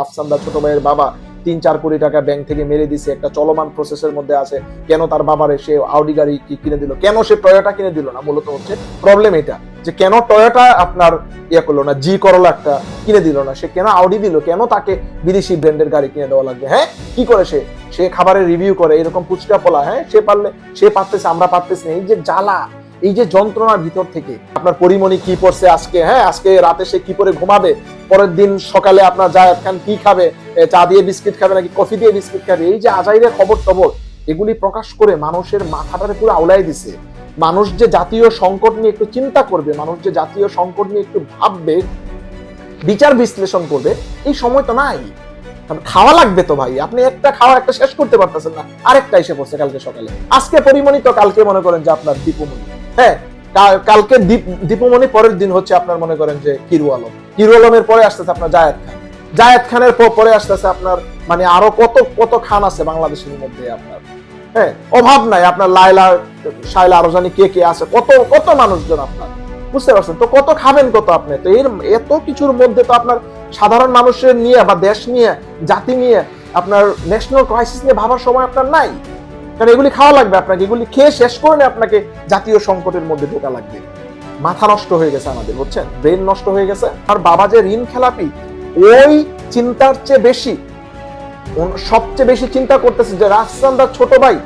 রাফসান্দা ছোট ভাইয়ের বাবা তিন, চার কোটি টাকা ব্যাংক থেকে মেরে দিছে। একটা চলমান প্রসেসের মধ্যে আছে। কেন তার বাবারে সে আউডি গাড়ি কিনে দিল? কেন সে টয়োটা কিনে দিল না? মূলত হচ্ছে প্রবলেম এটা। যে কেন টয়োটা আপনার ইয়ে করল না? জি করল একটা কিনে দিল না? সে কেন আউডি দিল? কেন তাকে বিদেশি ব্র্যান্ডের গাড়ি কিনে দেওয়া লাগবে? হ্যাঁ? কি করে সে? সে খাবারের রিভিউ করে, এরকম ফুচকা পোলা হ্যাঁ? সে পারলে, সে পারতেছে, আমরা পারতেছি না। এই যে জ্বালা, এই যে যন্ত্রণার ভিতর থেকে আপনার পরিমণি কি পড়ছে আজকে? হ্যাঁ? আজকে রাতে সে কি করে ঘুমাবে? পরের দিন সকালে আপনার জায়দ খান, কি খাবে? চা দিয়ে বিস্কিট খাবে নাকি কফি দিয়ে বিস্কিট খাবে? এই যে আজাইরে খবর টবর এগুলি প্রকাশ করে মানুষের মাথাটারে পুরো আউলাই দিছে। মানুষ যে জাতীয় সংকট নিয়ে একটু চিন্তা করবে, মানুষ যে জাতীয় সংকট নিয়ে একটু ভাববে, বিচার বিশ্লেষণ করবে, এই সময় তো নাই। খাওয়া লাগবে তো ভাই। আপনি একটা খাওয়া একটা শেষ করতে পারতেছেন না। আরেকটা এসে পড়ছে কালকে সকালে। আজকে পরিমণিত কালকে মনে করেন যে আপনার দীপমণি। হ্যাঁ কালকে দীপ দীপমণি পরের দিন হচ্ছে আপনার মনে করেন যে কিরু আলম। কিরু আলমের পরে আসতেছে আপনার জায়েদ খান। জায়েদ খানের পরে আসতেছে আপনার মানে আরও কত কত খান আছে বাংলাদেশের মধ্যে আপনার। হ্যাঁ অভাব নাই আপনার লাইলা শাইলা আরও জানি কে কে আছে, কত কত মানুষজন আপনার। বুঝতে পারছেন? তো কত খাবেন কত আপনি? তো এর, এত কিছুর মধ্যে তো আপনার সাধারণ মানুষের নিয়ে বা দেশ নিয়ে, জাতি নিয়ে আপনার ন্যাশনাল ক্রাইসিস নিয়ে ভাবার সময় আপনার নাই। কারণ এগুলি খাওয়া লাগবে আপনাকে, এগুলি খেয়ে শেষ করে আপনাকে জাতীয় সংকটের মধ্যে ঢোকা লাগবে। মাথা নষ্ট হয়ে গেছে আমাদের, বুঝছেন? ব্রেন নষ্ট হয়ে গেছে। আর বাবা যে ঋণ খেলাপি, ওই চিন্তার চেয়ে বেশি সবচেয়ে বেশি চিন্তা করতেছে যে রাজস্থানদার ছোট ভাই,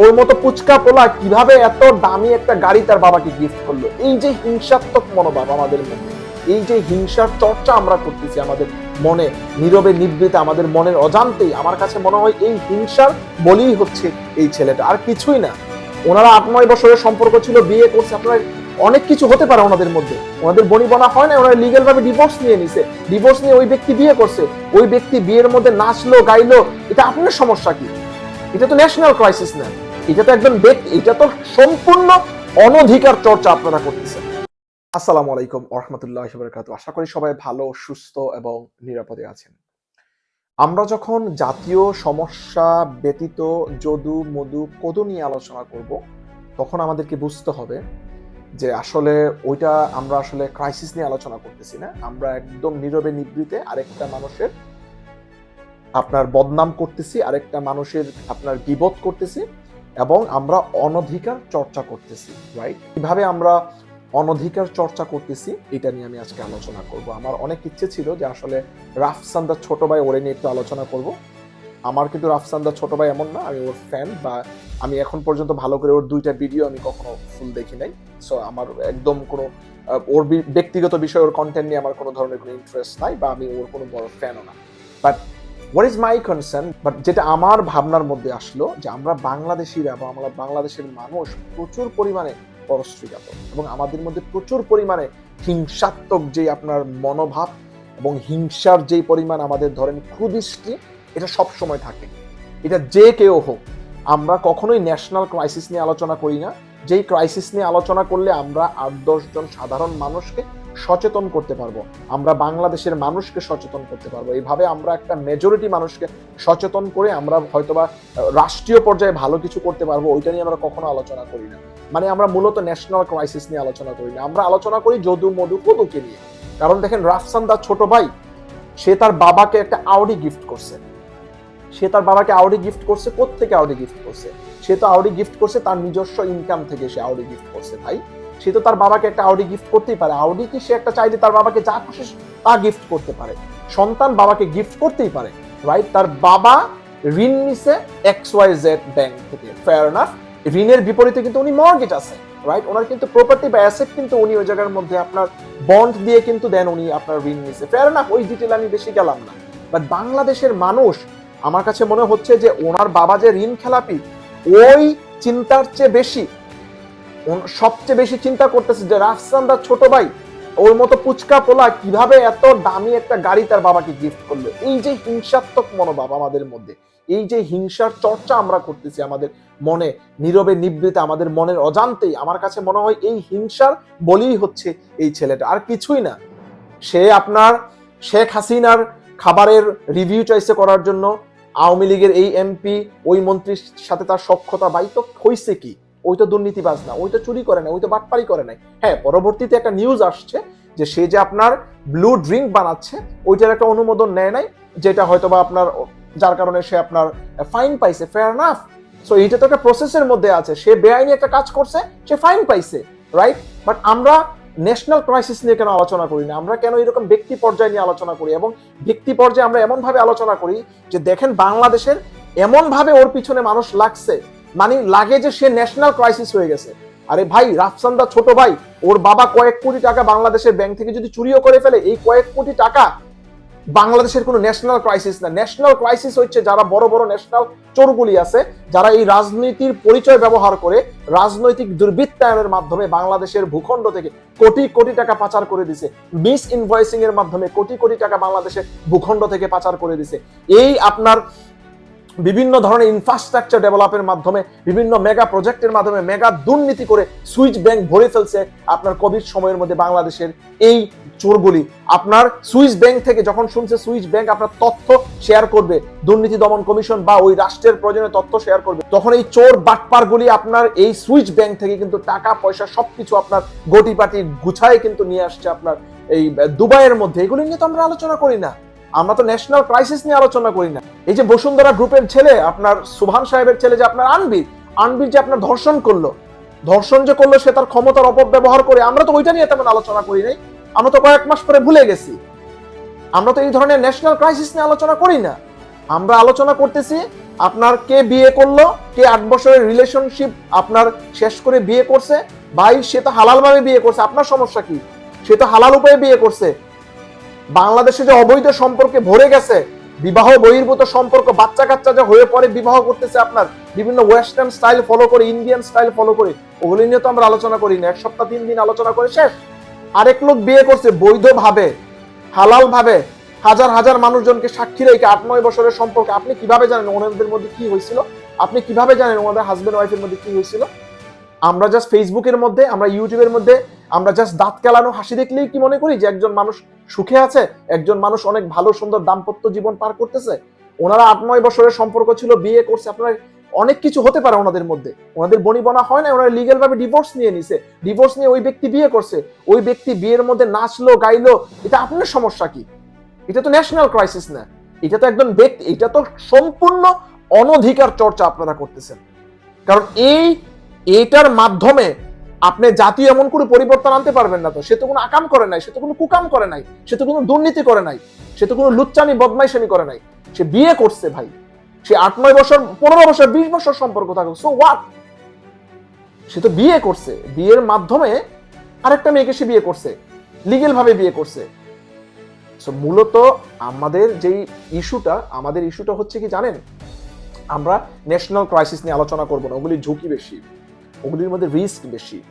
ওর মতো পুচকা পোলা কীভাবে এত দামি একটা গাড়ি তার বাবাকে গিফট করল? এই যে হিংসাত্মক মনোভাব আমাদের মধ্যে, এই যে হিংসার চর্চা আমরা করতেছি আমাদের মনে, নীরবে নিবৃতে আমাদের মনের অজান্তেই। আমার কাছে মনে হয় এই হিংসার বলেই হচ্ছে এই ছেলেটা। আর কিছুই না। ওনারা আট, নয় বছরের সম্পর্ক ছিল, বিয়ে করছে, আপনার অনেক কিছু হতে পারে ওনাদের মধ্যে। ওনাদের বনিবনা হয় না, ওনারা লিগেল ভাবে ডিভোর্স নিয়ে নিছে। ডিভোর্স নিয়ে ওই ব্যক্তি বিয়ে করছে। ওই ব্যক্তি বিয়ের মধ্যে নাচলো, গাইলো, এটা আপনার সমস্যা কি? এটা তো ন্যাশনাল ক্রাইসিস না। এটা তো একজন ব্যক্তি, এটা তো সম্পূর্ণ অনধিকার চর্চা আপনারা করতেছেন। আসসালামু আলাইকুম রহমতুল্লাহ বরকাত আশা করি সবাই ভালো, সুস্থ এবং নিরাপদে আছেন। আমরা যখন জাতীয় সমস্যা ব্যতীত যদু, মধু, কদু নিয়ে আলোচনা করব, তখন আমাদেরকে বুঝতে হবে যে আসলে ওইটা আমরা আসলে ক্রাইসিস নিয়ে আলোচনা করতেছি না। আমরা একদম নীরবে নিবৃতে আরেকটা মানুষের আপনার বদনাম করতেছি, আরেকটা মানুষের আপনার বিপদ করতেছি এবং আমরা অনধিকার চর্চা করতেছি রাইট কীভাবে আমরা অনধিকার চর্চা করতেছি, এটা নিয়ে আমি আজকে আলোচনা করব। আমার অনেক ইচ্ছে ছিল যে আসলে রাফসান্দার ছোট ভাই ওরে নিয়ে একটু আলোচনা করব। আমার কিন্তু রাফসান্দার ছোট ভাই এমন না, আমি ওর ফ্যান বা আমি এখন পর্যন্ত ভালো করে ওর দুইটা ভিডিও আমি কখনো ফুল দেখি নাই। সো আমার একদম কোনো ওর ব্যক্তিগত বিষয় ওর কন্টেন্ট নিয়ে আমার কোনো ধরনের কোনো ইন্টারেস্ট নাই বা আমি ওর কোনো বড় ফ্যানও না। But what is my concern but যেটা আমার ভাবনার মধ্যে আসলো যে আমরা বাংলাদেশিরা বা আমরা বাংলাদেশের মানুষ প্রচুর পরিমাণে পরশ্রীজাত। এবং আমাদের মধ্যে প্রচুর পরিমাণে হিংসাত্মক যে আপনার মনোভাব এবং হিংসার যেই পরিমাণ আমাদের ধরেন কুদৃষ্টি, এটা সব সময় থাকে। এটা যে কেউ হোক, আমরা কখনোই ন্যাশনাল ক্রাইসিস নিয়ে আলোচনা করি না। যেই ক্রাইসিস নিয়ে আলোচনা করলে আমরা আট দশজন সাধারণ মানুষকে সচেতন করতে পারব। আমরা বাংলাদেশের মানুষকে সচেতন করতে পারব। এইভাবে আমরা একটা মেজরিটি মানুষকে সচেতন করে আমরা হয়তোবা রাষ্ট্রীয় পর্যায়ে ভালো কিছু করতে পারব, ওইটা নিয়ে আমরা কখনো আলোচনা করি না। মানে আমরা মূলত ন্যাশনাল ক্রাইসিস নিয়ে আলোচনা করি না। আমরা আলোচনা করি যদু, মধু, কদুকে নিয়ে। কারণ দেখেন রাফসান দা ছোট ভাই, সে তার বাবাকে একটা আউডি গিফট করছে। সে তার বাবাকে আউডি গিফট করছে থেকে আউডি গিফট করছে? সে তো আউডি গিফট করছে, তার নিজস্ব ইনকাম থেকে সে আউডি গিফট করছে, ভাই। সে তো তার বাবাকে একটা আউডি গিফট করতেই পারে। আউডি কি সে একটা চাইলে তার বাবাকে যা খুশি তা গিফট করতে পারে। সন্তান বাবাকে গিফট করতেই পারে রাইট তার বাবা ঋণ নিছে এক্স ওয়াই জেড ব্যাংক থেকে। ফেয়ার নাফ ঋণের বিপরীতে কিন্তু উনি মর্গেজ আছে রাইট ওনার কিন্তু প্রপার্টি বা অ্যাসেট কিন্তু উনি ওই জায়গার মধ্যে আপনার বন্ড দিয়ে কিন্তু দেন উনি আপনার ঋণ নিছে। ফেয়ার নাফ ওই ডিটেল আমি বেশি গেলাম না। বাট বাংলাদেশের মানুষ, আমার কাছে মনে হচ্ছে যে ওনার বাবা যে ঋণ খেলাপি, ওই চিন্তার চেয়ে বেশি। সবচেয়ে বেশি চিন্তা করতেছে যে রাফসানদার ছোট ভাই, ওর মতো পুচকা পোলা কীভাবে এত দামি একটা গাড়ি তার বাবাকে গিফট করল? এই যে হিংসাত্মক মনোভাব আমাদের মধ্যে, এই যে হিংসার চর্চা আমরা করতেছি আমাদের মনে, নীরবে নিবৃতে আমাদের মনের অজান্তেই, আমার কাছে মনে হয় এই হিংসার বলেই হচ্ছে এই ছেলেটা। আর কিছুই না, সে আপনার শেখ হাসিনার খাবারের রিভিউ চাইছে করার জন্য আওয়ামী লীগের এই এমপি ওই মন্ত্রীর সাথে তার সক্ষতা বাই তো হইছে কি? ওই তো দুর্নীতিবাজ না ওই তো চুরি করে না ওই তো বাটপারি করে নাই। হ্যাঁ পরবর্তীতে একটা নিউজ আসছে যে সে যে আপনার ব্লু ড্রিঙ্ক বানাচ্ছে, ওইটার একটা অনুমোদন নেয় নাই, যেটা হয়তো বা আপনার, যার কারণে সে আপনার ফাইন পাইছে ফেয়ার নাফ সো এইটা তো একটা প্রসেসের মধ্যে আছে। সে বেআইনি একটা কাজ করছে, সে ফাইন পাইছে রাইট বাট আমরা ন্যাশনাল ক্রাইসিস নিয়ে কেন আলোচনা করি না? আমরা কেন এরকম ব্যক্তি পর্যায়ে নিয়ে আলোচনা করি? এবং ব্যক্তি পর্যায়ে আমরা এমনভাবে আলোচনা করি যে দেখেন বাংলাদেশের এমনভাবে ওর পিছনে মানুষ লাগছে মানে লাগে যে সে ন্যাশনাল ক্রাইসিস হয়ে গেছে। আরে ভাই, রাফসান্দা ছোট ভাই, ওর বাবা কয়েক কোটি টাকা বাংলাদেশের ব্যাংক থেকে যদি চুরিও করে ফেলে, এই কয়েক কোটি টাকা বাংলাদেশের কোনো ন্যাশনাল ক্রাইসিস না। ন্যাশনাল ক্রাইসিস হচ্ছে যারা বড় বড় ন্যাশনাল চোরগুলি আছে, যারা এই রাজনীতির পরিচয় ব্যবহার করে রাজনৈতিক দুর্বৃত্তায়নের মাধ্যমে বাংলাদেশের ভূখণ্ড থেকে কোটি কোটি টাকা পাচার করে দিছে। মিস ইনভয়েসিং এর মাধ্যমে কোটি কোটি টাকা বাংলাদেশের ভূখণ্ড থেকে পাচার করে দিছে। এই আপনার বিভিন্ন ধরনের ইনফ্রাস্ট্রাকচার ডেভেলপের মাধ্যমে, বিভিন্ন মেগা প্রজেক্টের মাধ্যমে মেগা দুর্নীতি করে সুইচ ব্যাংক ভরে ফেলছে আপনার কোভিড সময়ের মধ্যে বাংলাদেশের এই চোরগুলি। আপনার সুইস ব্যাংক থেকে যখন শুনছে সুইস ব্যাংক আপনার তথ্য শেয়ার করবে, দুর্নীতি দমন কমিশন বা ওই রাষ্ট্রের প্রয়োজনে তথ্য শেয়ার করবে, তখন এই চোর বাটপারগুলি আপনার এই সুইচ ব্যাংক থেকে কিন্তু টাকা, পয়সা সবকিছু আপনার গটি পাটি গুছায় কিন্তু নিয়ে আসছে আপনার এই দুবাইয়ের মধ্যে। এগুলি নিয়ে তো আমরা আলোচনা করি না। আমরা তো ন্যাশনাল ক্রাইসিস নিয়ে আলোচনা করি না। এই যে বসুন্ধরা গ্রুপের ছেলে, আপনার সুভান সাহেবের ছেলে যে আপনার আনবির আনবির যে আপনার ধর্ষণ করল, ধর্ষণ যে করল সে তার ক্ষমতার অপব্যবহার করে আমরা তো ওইটা নিয়ে তেমন আলোচনা করি নাই। আমরা তো কয়েক মাস পরে ভুলে গেছি। আমরা তো এই ধরনের ন্যাশনাল ক্রাইসিস নিয়ে আলোচনা করি না। আমরা আলোচনা করতেছি, আপনার কে বিয়ে করল, কে আট বছরের রিলেশনশিপ আপনার শেষ করে বিয়ে করছে, ভাই সে তো হালাল ভাবে বিয়ে করছে, আপনার সমস্যা কি? সে তো হালাল উপায়ে বিয়ে করছে। বাংলাদেশে যে অবৈধ সম্পর্কে ভরে গেছে, বিবাহ বহির্ভূত সম্পর্ক বাচ্চা কাচ্চা যে হয়ে পরে বিবাহ করতেছে আপনার, বিভিন্ন ওয়েস্টার্ন স্টাইল ফলো করে ইন্ডিয়ান স্টাইল ফলো করে, ওগুলি নিয়ে তো আমরা আলোচনা করি না। এক সপ্তাহ, তিন দিন আলোচনা করে শেষ। আরেক লোক বিয়ে করছে বৈধ ভাবে হালাল ভাবে হাজার হাজার মানুষজনকে সাক্ষী রেখে আট, নয় বছরের সম্পর্কে। আপনি কীভাবে জানেন ওনাদের মধ্যে কি হয়েছিল? আপনি কীভাবে জানেন ওনাদের হাজবেন্ড ওয়াইফের মধ্যে কি হয়েছিল? আমরা জাস্ট ফেসবুকের মধ্যে, আমরা ইউটিউবের মধ্যে আমরা জাস্ট দাঁত কেলানো হাসি দেখলেই কি মনে করি যে একজন মানুষ সুখে আছে? একজন মানুষ অনেক ভালো, সুন্দর দাম্পত্য জীবন পার করতেছে। ওনারা আট নয় বছরের সম্পর্ক ছিল, বিয়ে করছে, আপনার অনেক কিছু হতে পারে ওনাদের মধ্যে। ওনাদের বনিবনা হয় না, ওনারা লিগেল ভাবে ডিভোর্স নিয়ে নিছে। ডিভোর্স নিয়ে ওই ব্যক্তি বিয়ে করছে। ওই ব্যক্তি বিয়ের মধ্যে নাচলো, গাইলো, এটা আপনার সমস্যা কি? এটা তো ন্যাশনাল ক্রাইসিস না। এটা তো একজন ব্যক্তি, এটা তো সম্পূর্ণ অনধিকার চর্চা আপনারা করতেছেন। কারণ এই এইটার মাধ্যমে আপনি জাতীয় এমন করে পরিবর্তন আনতে পারবেন না তো। সে তো কোনো আকাম করে নাই, সে তো কোনো কুকাম করে নাই, সে তো কোনো দুর্নীতি করে নাই, সে তো কোনো লুচ্চামি বদমাইশামি করে নাই। সে বিয়ে করছে ভাই। সে আট, নয় বছর, পনেরো বছর, বিশ বছর সম্পর্ক থাকুক। সো হোয়াট সে তো বিয়ে করছে। বিয়ের মাধ্যমে আরেকটা মেয়েকে সে বিয়ে করছে। লিগেল ভাবে বিয়ে করছে। সো মূলত আমাদের যেই ইস্যুটা, আমাদের ইস্যুটা হচ্ছে কি জানেন? আমরা ন্যাশনাল ক্রাইসিস নিয়ে আলোচনা করব না, ওগুলি ঝুঁকি বেশি। ওগুলির মধ্যে রিস্ক বেশি।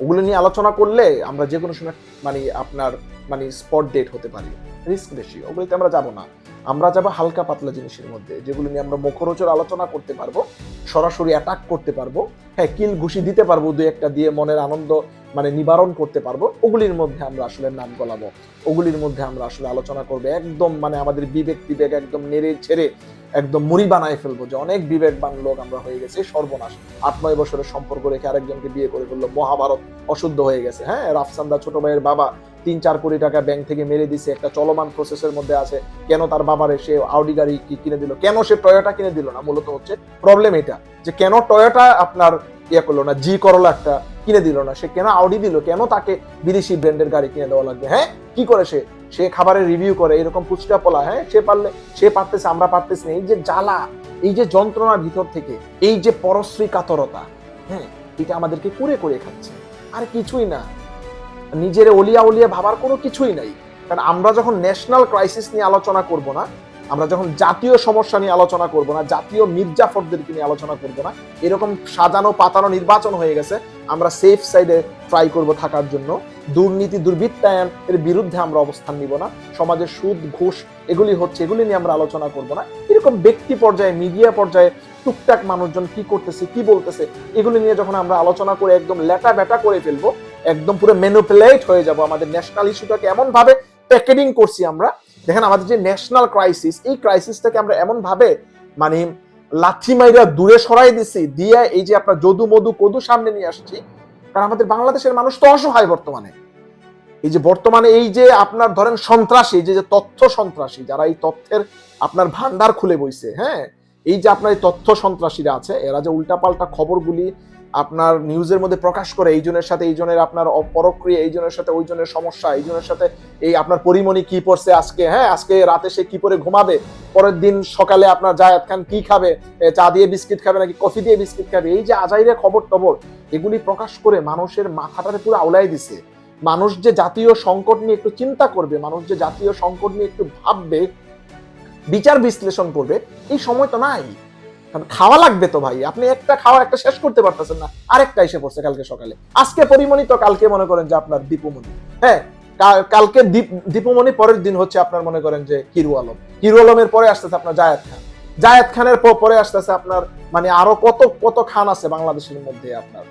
ওগুলো নিয়ে আলোচনা করলে আমরা যে কোনো সময় মানে আপনার মানে স্পট ডেট হতে পারি। রিস্ক বেশি, ওগুলিতে আমরা যাব না। আমরা যাব হালকা পাতলা জিনিসের মধ্যে, যেগুলো নিয়ে আমরা মুখরোচর আলোচনা করতে পারব, সরাসরি অ্যাটাক করতে পারব। হ্যাঁ কিল ঘুষি দিতে পারব দু একটা দিয়ে মনের আনন্দ মানে নিবারণ করতে পারব। ওগুলির মধ্যে আমরা আসলে নাম গলাবো। ওগুলির মধ্যে আমরা আসলে আলোচনা করব। একদম মানে আমাদের বিবেক বিবেক একদম নেড়ে ছেড়ে একদম মুড়ি বানায় ফেলব যে অনেক বিবেকবান লোক আমরা হয়ে গেছি, সর্বনাশ। আট, নয় বছরের সম্পর্ক রেখে আরেকজনকে বিয়ে করে ফেলল, মহাভারত অশুদ্ধ হয়ে গেছে। হ্যাঁ রাফসান্দা ছোট ভাইয়ের বাবা তিন, চার কোটি টাকা ব্যাংক থেকে মেরে দিছে, একটা চলমান প্রসেসের মধ্যে আছে। কেন তার বাবারে সে আউডি গাড়ি কি কিনে দিল? কেন সে টয়োটা কিনে দিল না? মূলত হচ্ছে প্রবলেম এটা যে কেন টয়োটা আপনার ইয়ে করল না? জি করল একটা কিনে দিল না, সে কেন আউডি দিল, কেন তাকে বিদেশি ব্র্যান্ডের গাড়ি কিনে দেওয়া লাগবে হ্যাঁ? কি করে সে? সে খাবারের রিভিউ করে, এরকম ফুচকা পোলা হ্যাঁ? সে পারলে, সে পারতেছে, আমরা পারতেছি না। এই যে জ্বালা, এই যে যন্ত্রণার ভিতর থেকে, এই যে পরশ্রী কাতরতা হ্যাঁ? এটা আমাদেরকে কুড়ে করে খাচ্ছে। আর কিছুই না। নিজের অলিয়া অলিয়া ভাবার কোনো কিছুই নাই। কারণ আমরা যখন ন্যাশনাল ক্রাইসিস নিয়ে আলোচনা করব না আমরা যখন জাতীয় সমস্যা নিয়ে আলোচনা করব না, জাতীয় মির্জাফরদেরকে নিয়ে আলোচনা করব না, এরকম সাজানো পাতানো নির্বাচন হয়ে গেছে, আমরা সেফ সাইডে ট্রাই করব থাকার জন্য। দুর্নীতি, দুর্বৃত্তায়ন এর বিরুদ্ধে আমরা অবস্থান নিব না। সমাজের সুদ, ঘুষ, এগুলি হচ্ছে, এগুলি নিয়ে আমরা আলোচনা করব না। এরকম ব্যক্তি পর্যায়ে মিডিয়া পর্যায়ে টুকটাক মানুষজন কি করতেছে, কি বলতেছে, এগুলি নিয়ে যখন আমরা আলোচনা করে একদম লেটা বেটা করে ফেলব, একদম পুরো মেনুপুলেট হয়ে যাব। আমাদের ন্যাশনাল ইস্যুটাকে এমনভাবে প্যাকেটিং করছি আমরা দেখেন আমাদের যে ন্যাশনাল ক্রাইসিস এই ক্রাইসিসটাকে আমরা এমন ভাবে মানে লাথি মাইরা দূরে সরাই দিছি, দিয়ে এই যে আপনার যদু মধু কদু সামনে নিয়ে আসছি, কারণ আমাদের বাংলাদেশের মানুষ তো অসহায় বর্তমানে। এই যে বর্তমানে এই যে আপনার ধরেন সন্ত্রাসী যে যে তথ্য সন্ত্রাসী, যারা এই তথ্যের আপনার ভান্ডার খুলে বইছে হ্যাঁ? এই যে আপনার এই তথ্য সন্ত্রাসীরা আছে, এরা যে উল্টাপাল্টা খবরগুলি আপনার নিউজের মধ্যে প্রকাশ করে এই জনের সাথে, এই জনের আপনার পরক্রিয়া, এই জনের সাথে, ওই জনের সমস্যা, এই জনের সাথে এই আপনার পরিমণি কি পড়ছে আজকে হ্যাঁ আজকে রাতে সে কি করে ঘুমাবে, পরের দিন সকালে আপনার জায়াত খান কি খাবে চা দিয়ে বিস্কিট খাবে নাকি কফি দিয়ে বিস্কিট খাবে, এই যে আজাইরে খবর টবর এগুলি প্রকাশ করে মানুষের মাথাটারে পুরো আউলাই দিছে। মানুষ যে জাতীয় সংকট নিয়ে একটু চিন্তা করবে, মানুষ যে জাতীয় সংকট নিয়ে একটু ভাববে, বিচার বিশ্লেষণ করবে, এই সময় তো নাই। কারণ খাওয়া লাগবে তো ভাই। আপনি একটা খাওয়া একটা শেষ করতে পারতেছেন না। আরেকটা এসে পড়ছে কালকে সকালে। আজকে পরিমণি তো কালকে মনে করেন যে আপনার দীপুমণি। হ্যাঁ কালকে দীপ- দীপুমণি পরের দিন হচ্ছে আপনার মনে করেন যে হিরু আলম। হিরু আলমের পরে আসতেছে আপনার জায়েদ খান। জায়েদ খানের পরে আসতেছে আপনার মানে আরও কত কত খান আছে বাংলাদেশের মধ্যে আপনার।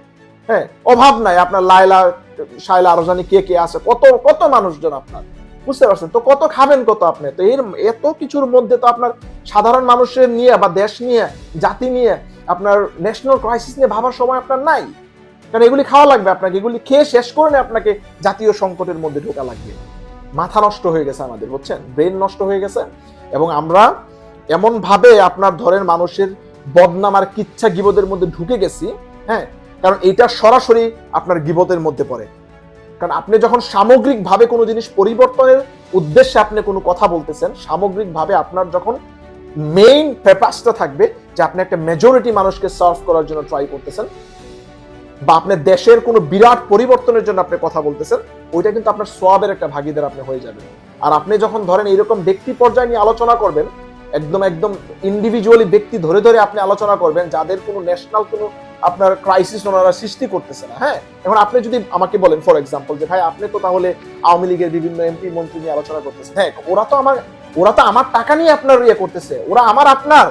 হ্যাঁ অভাব নাই। আপনার লাইলা শাইলা আরও জানি কে কে আছে। কত কত মানুষজন আপনার। বুঝতে পারছেন? তো কত খাবেন কত আপনি? তো এর এত কিছুর মধ্যে তো আপনার সাধারণ মানুষের নিয়ে বা দেশ নিয়ে, জাতি নিয়ে, আপনার ন্যাশনাল ক্রাইসিস নিয়ে ভাবার সময় আপনার নাই। কারণ এগুলি খাওয়া লাগবে আপনাকে, এগুলি খেয়ে শেষ করে আপনাকে জাতীয় সংকটের মধ্যে ঢোকা লাগবে। মাথা নষ্ট হয়ে গেছে আমাদের, বুঝছেন? ব্রেন নষ্ট হয়ে গেছে এবং আমরা এমন ভাবে আপনার ধরেন মানুষের বদনাম আর কিচ্ছা গিবদের মধ্যে ঢুকে গেছি হ্যাঁ? কারণ এটা সরাসরি আপনার গিবতের মধ্যে পড়ে। কারণ আপনি যখন সামগ্রিকভাবে কোনো জিনিস পরিবর্তনের উদ্দেশ্যে আপনি কোনো কথা বলতেছেন, সামগ্রিকভাবে আপনার যখন মেইন পেপাসটা থাকবে যে আপনি একটা মেজরিটি মানুষকে সার্ভ করার জন্য ট্রাই করতেছেন, বা আপনার দেশের কোনো বিরাট পরিবর্তনের জন্য আপনি কথা বলতেছেন, ওইটা কিন্তু আপনার সোয়াবের একটা ভাগিদার আপনি হয়ে যাবেন। আর আপনি যখন ধরেন এরকম ব্যক্তি পর্যায়ে নিয়ে আলোচনা করবেন, একদম একদম ইন্ডিভিজুয়ালি ব্যক্তি ধরে ধরে আপনি আলোচনা করবেন, যাদের কোনো ন্যাশনাল কোনো আপনার ক্রাইসিস ওনারা সৃষ্টি করতেছে না হ্যাঁ? এখন আপনি যদি আমাকে বলেন ফর এক্সাম্পল যে, ভাই, আপনি তো তাহলে আওয়ামী লীগের বিভিন্ন এমপি মন্ত্রী নিয়ে আলোচনা করতেছেন। হ্যাঁ ওরা তো আমার, ওরা তো আমার টাকা নিয়ে আপনার ইয়ে করতেছে। ওরা আমার আপনার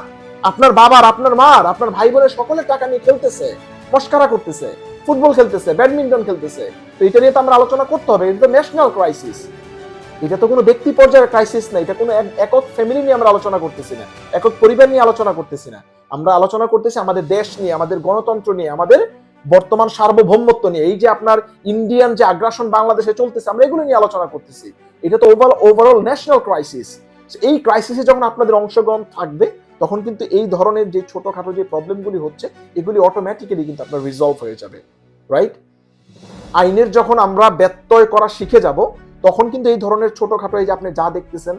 আপনার বাবার, আপনার মার, আপনার ভাই বোনের সকলের টাকা নিয়ে খেলতেছে, মস্কারা করতেছে, ফুটবল খেলতেছে, ব্যাডমিন্টন খেলতেছে। তো এটা নিয়ে তো আমরা আলোচনা করতে হবে, এটা তো ন্যাশনাল ক্রাইসিস এটা তো কোনো ব্যক্তি পর্যায়ের ক্রাইসিস না, এটা কোনো একক ফ্যামিলি নিয়ে আমরা আলোচনা করতেছি না, একক পরিবার নিয়ে আলোচনা করতেছি না। আমরা আলোচনা করতেছি আমাদের দেশ নিয়ে, আমাদের গণতন্ত্র নিয়ে, আমাদের বর্তমান সার্বভৌমত্ব নিয়ে। এই যে আপনার ইন্ডিয়ান যে আগ্রাসন বাংলাদেশে চলতেছে, আমরা এগুলো নিয়ে আলোচনা করতেছি। এটা তো ওভার ওভারঅল ন্যাশনাল ক্রাইসিস এই ক্রাইসিসে যখন আপনাদের অংশগ্রহণ থাকবে, তখন কিন্তু এই ধরনের যে ছোটখাটো যে প্রবলেমগুলি হচ্ছে, এগুলি অটোমেটিক্যালি কিন্তু আপনার রিজলভ হয়ে যাবে রাইট আইনের যখন আমরা ব্যত্যয় করা শিখে যাব তখন কিন্তু এই ধরনের ছোটখাটো এই যে আপনি যা দেখতেছেন,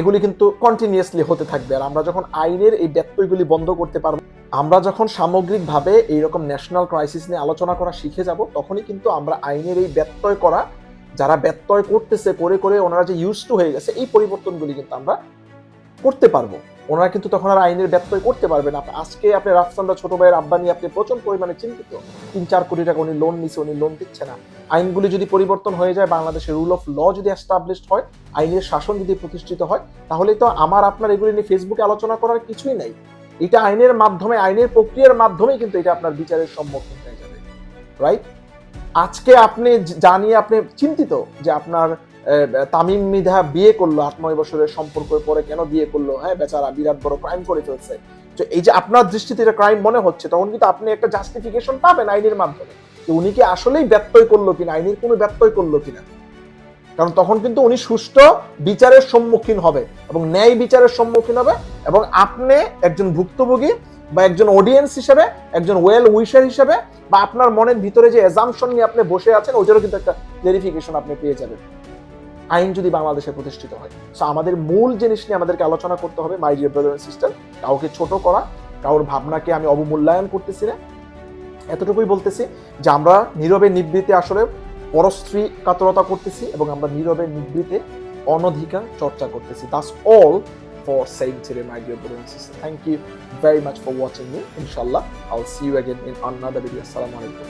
এগুলি কিন্তু কন্টিনিউয়াসলি হতে থাকবে। আর আমরা যখন আইনের এই ব্যত্যয়গুলি বন্ধ করতে পারব, আমরা যখন সামগ্রিকভাবে এইরকম ন্যাশনাল ক্রাইসিস নিয়ে আলোচনা করা শিখে যাব, তখনই কিন্তু আমরা আইনের এই ব্যত্যয় করা, যারা ব্যত্যয় করতেছে, করে করে ওনারা যে ইউজ টু হয়ে গেছে, এই পরিবর্তনগুলি কিন্তু আমরা করতে পারব। ওনারা কিন্তু তখন আর আইনের ব্যত্যয় করতে পারবেন আজকে আপনি রাফসান্দা ছোট ভাইয়ের আব্বা নিয়ে আপনি প্রচুর পরিমাণে চিন্তিত। তিন চার কোটি টাকা উনি লোন নিছে, উনি লোন দিচ্ছে না। আইনগুলি যদি পরিবর্তন হয়ে যায়, বাংলাদেশের রুল অফ ল যদি এস্টাবলিশড হয়, আইনের শাসন যদি প্রতিষ্ঠিত হয় তাহলে তো আমার আপনার এগুলি নিয়ে ফেসবুকে আলোচনা করার কিছুই নাই। এটা আইনের মাধ্যমে, আইনের প্রক্রিয়ার মাধ্যমেই কিন্তু এটা আপনার বিচারের সম্মুখীন হয়ে যাবে। রাইট আজকে আপনি জানিয়ে আপনি চিন্তিত যে আপনার তামিম মিধা বিয়ে করল, আট, নয় বছরের সম্পর্কের পরে কেন বিয়ে করল হ্যাঁ বেচারা বিরাট বড় ক্রাইম করে ফেলছে। তো এই যে আপনার দৃষ্টিতে এটা ক্রাইম মনে হচ্ছে, তখন কিন্তু আপনি একটা জাস্টিফিকেশন পাবেন আইনের মাধ্যমে, যে উনি কি আসলেই ব্যত্যয় করল কিনা, আইনের কোনো ব্যত্যয় করল কিনা। কারণ তখন কিন্তু উনি সুষ্ঠু বিচারের সম্মুখীন হবে এবং ন্যায় বিচারের সম্মুখীন হবে এবং আপনি একজন ভুক্তভোগী বা একজন অডিয়েন্স হিসেবে, একজন ওয়েল উইশার হিসেবে, বা আপনার মনের ভিতরে যে এজামশন নিয়ে আপনি বসে আছেন, ওইটারও কিন্তু একটা ক্লারিফিকেশন আপনি পেয়ে যাবেন। আইন যদি বাংলাদেশে প্রতিষ্ঠিত হয়। সো আমাদের মূল জিনিস নিয়ে আমাদেরকে আলোচনা করতে হবে মাই ডিয়ার ব্রাদার সিস্টার কাউকে ছোট করা, কারোর ভাবনাকে আমি অবমূল্যায়ন করতেছি না। এতটুকুই বলতেছি যে আমরা নীরবে নিবৃত্তে আসলে পরস্ত্রী কাতরতা করতেছি এবং আমরা নীরবে নিবৃত্তে অনধিকার চর্চা করতেছি। That's all for saying today, my dear brother and sister. Thank you very much for watching me. Inshallah, i'll see you again in another video. Assalamu alaikum